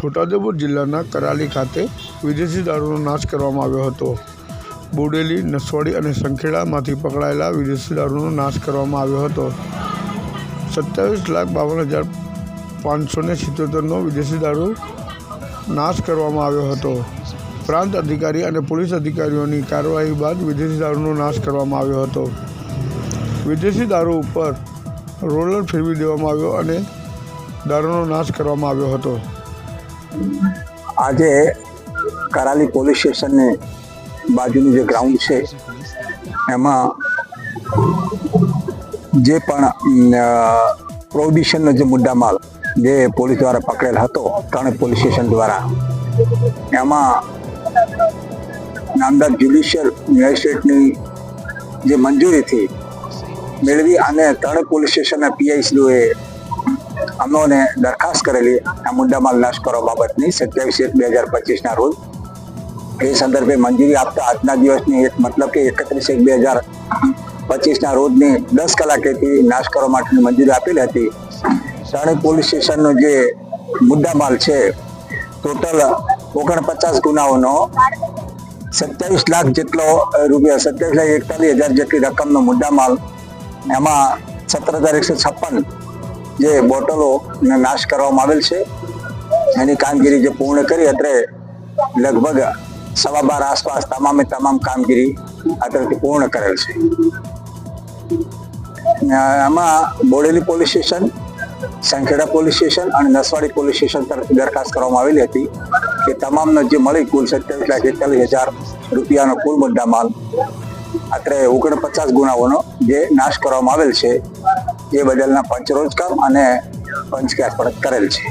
છોટાઉદેપુર જિલ્લાના કરાલી ખાતે વિદેશી દારૂનો નાશ કરવામાં આવ્યો હતો. બોડેલી, નસવાડી અને સંખેડામાંથી પકડાયેલા વિદેશી દારૂનો નાશ કરવામાં આવ્યો હતો. સત્યાવીસ લાખ બાવન હજાર પાંચસો ને સિત્તોતેરનો વિદેશી દારૂ નાશ કરવામાં આવ્યો હતો. પ્રાંત અધિકારી અને પોલીસ અધિકારીઓની કાર્યવાહી બાદ વિદેશી દારૂનો નાશ કરવામાં આવ્યો હતો. વિદેશી દારૂ ઉપર રોલર ફેરવી દેવામાં આવ્યો અને દારૂનો નાશ કરવામાં આવ્યો હતો. આજે કરાલી પોલીસ સ્ટેશનની બાજુનું જે ગ્રાઉન્ડ છે, એમાં જે પણ પ્રોહિબિશનનો જે મુદ્દામાલ જે પોલીસ દ્વારા પકડેલ હતો ત્રણે પોલીસ સ્ટેશન દ્વારા, એમાં નામદાર જ્યુડિશિયલ મેજિસ્ટ્રેટની જે મંજૂરીથી મેળવી અને ત્રણે પોલીસ સ્ટેશનના પીઆઈસીઓએ અમોને દરખાસ્ત કરેલી આ મુદ્દામાલ નાશ કરવા બાબતની સત્યાવીસ એક બે હજાર પચીસના રોજ એ સંદર્ભે મંજૂરી આપતા આજના દિવસની એક મતલબ કે એકત્રીસ એક બે હજાર પચીસના રોજની દસ કલાકેથી નાશ કરવા માટેની મંજૂરી આપેલી હતી. ત્રણેય પોલીસ સ્ટેશનનો જે મુદ્દામાલ છે, ટોટલ ઓગણપચાસ ગુનાઓનો સત્યાવીસ લાખ જેટલો રૂપિયા, સત્યાવીસ લાખ એકતાલીસ હજાર જેટલી રકમનો મુદ્દામાલ, એમાં સત્તર હજાર એકસો છપ્પન જે બોટલોને નાશ કરવામાં આવેલ છે, એની કામગીરી જે પૂર્ણ કરી અત્રે લગભગ સવા બાર આસપાસ તમામે તમામ કામગીરી અત્રેથી પૂર્ણ કરેલ છે. આમાં Bodeli police station, Sankheda police station અને નસવાડી પોલીસ સ્ટેશન તરફથી દરખાસ્ત કરવામાં આવેલી હતી કે તમામનો જે મળી કુલ સત્યાવીસ લાખ એકતાલીસ હજાર રૂપિયાનો કુલ મુદ્દામાલ, અત્રે ઓગણપચાસ ગુનાઓનો જે નાશ કરવામાં આવેલ છે એ બદલના પંચરોજ કામ અને પંચકેસ કરેલ છે.